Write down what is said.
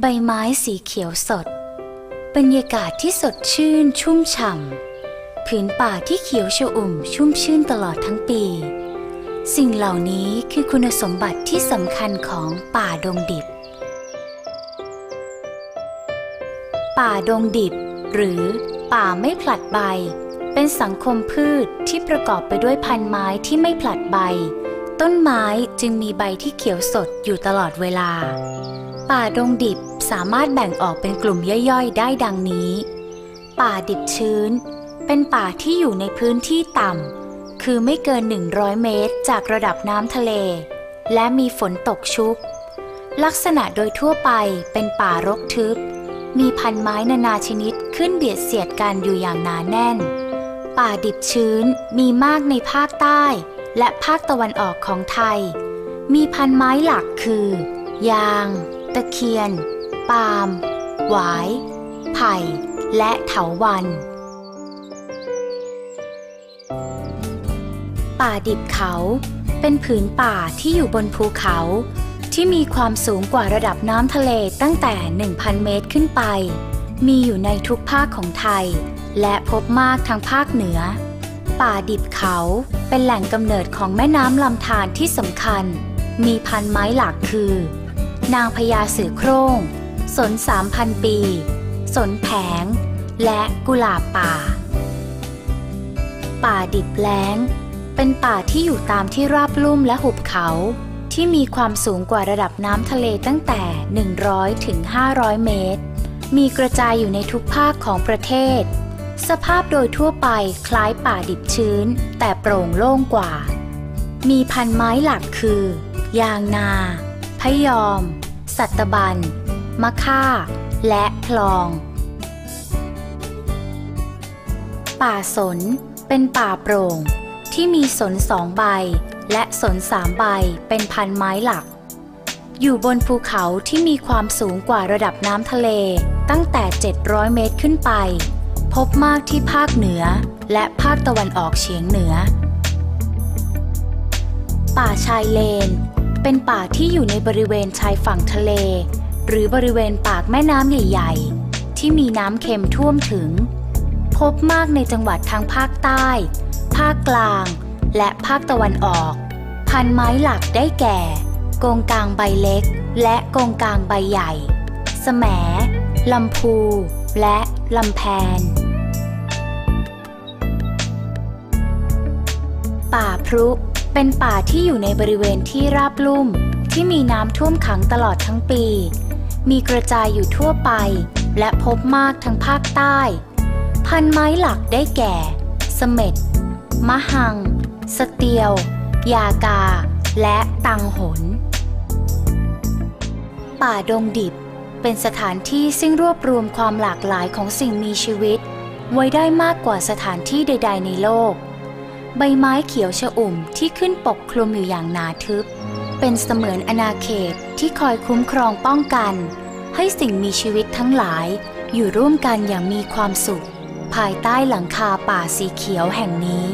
ใบไม้สีเขียวสด บรรยากาศที่สดชื่นชุ่มฉ่ำผืนป่าที่เขียวชอุ่มชุ่มชื่นตลอดทั้งปี สิ่งเหล่านี้คือคุณสมบัติที่สำคัญของป่าดงดิบ ป่าดงดิบ หรือป่าไม่ผลัดใบ เป็นสังคมพืชที่ประกอบไปด้วยพันไม้ที่ไม่ผลัดใบ ต้นไม้จึงมีใบที่เขียวสดอยู่ตลอดเวลา ป่าดงดิบสามารถแบ่งออกเป็นกลุ่มย่อยๆ ได้ดังนี้ ป่าดิบชื้น เป็นป่าที่อยู่ในพื้นที่ต่ำ คือไม่เกิน 100 เมตรจากระดับน้ำทะเล และมีฝนตกชุก ลักษณะโดยทั่วไปเป็นป่ารกทึบ มีพันไม้นานาชนิดขึ้นเบียดเสียดกันอยู่อย่างหนาแน่น ป่าดิบชื้นมีมากในภาคใต้ และภาคตะวันออกของไทย มีพันไม้หลักคือ ยาง ตะเคียน ปาล์มหวาย ไผ่ และเถาวัน ป่าดิบเขา เป็นผืนป่าที่อยู่บนภูเขา ที่มีความสูงกว่าระดับน้ำทะเลตั้งแต่ 1,000 เมตรขึ้นไป มีอยู่ในทุกภาคของไทย และพบมากทางภาคเหนือ ป่าดิบเขาเป็นแหล่งกำเนิดของแม่น้ำลำธารที่สำคัญ มีพันไม้หลักคือ นางพญาเสือโคร่ง สนสามพันปี สนแผง และกุหลาบป่า ป่าดิบแล้ง เป็นป่าที่อยู่ตามที่ราบลุ่มและหุบเขาที่มีความสูงกว่าระดับน้ำทะเลตั้งแต่ 100 ถึง 500 เมตร มีกระจายอยู่ในทุกภาคของประเทศ สภาพโดยทั่วไปคล้ายป่าดิบชื้น แต่โปร่งโล่งกว่า มีพันไม้หลักคือ ยางนา พยอม สัตบันมะค่า และพลอง ป่าสน เป็นป่าโปร่ง ที่มีสนสองใบ และสนสามใบเป็นพันไม้หลัก อยู่บนภูเขาที่มีความสูงกว่าระดับน้ำทะเลตั้งแต่ 700 เมตรขึ้นไป พบมากที่ภาคเหนือและภาคตะวันออกเฉียงเหนือ ป่าชายเลน เป็นป่าที่อยู่ในบริเวณชายฝั่งทะเล หรือบริเวณปากแม่น้ำใหญ่ ๆ ที่มีน้ำเค็มท่วมถึง พบมากในจังหวัดทางภาคใต้ ภาคกลาง และภาคตะวันออก พันไม้หลักได้แก่ กงกลางใบเล็ก และกงกลางใบใหญ่ แสมลำพู และลำแพน ป่าพรุ เป็นป่าที่อยู่ในบริเวณที่ราบลุ่ม ที่มีน้ำท่วมขังตลอดทั้งปี มีกระจายอยู่ทั่วไป และพบมากทั้งภาคใต้ พันไม้หลักได้แก่ เสม็ด มะหัง สเตียว ยากา และตังหน ป่าดงดิบ เป็นสถานที่ซึ่งรวบรวมความหลากหลายของสิ่งมีชีวิต ไว้ได้มากกว่าสถานที่ใด ๆ ในโลก ใบไม้เขียวชอุ่มที่ขึ้นปกคลุมอยู่อย่างหนาทึบ เป็นเสมือนอาณาเขตที่คอยคุ้มครองป้องกัน ให้สิ่งมีชีวิตทั้งหลาย อยู่ร่วมกันอย่างมีความสุข ภายใต้หลังคาป่าสีเขียวแห่งนี้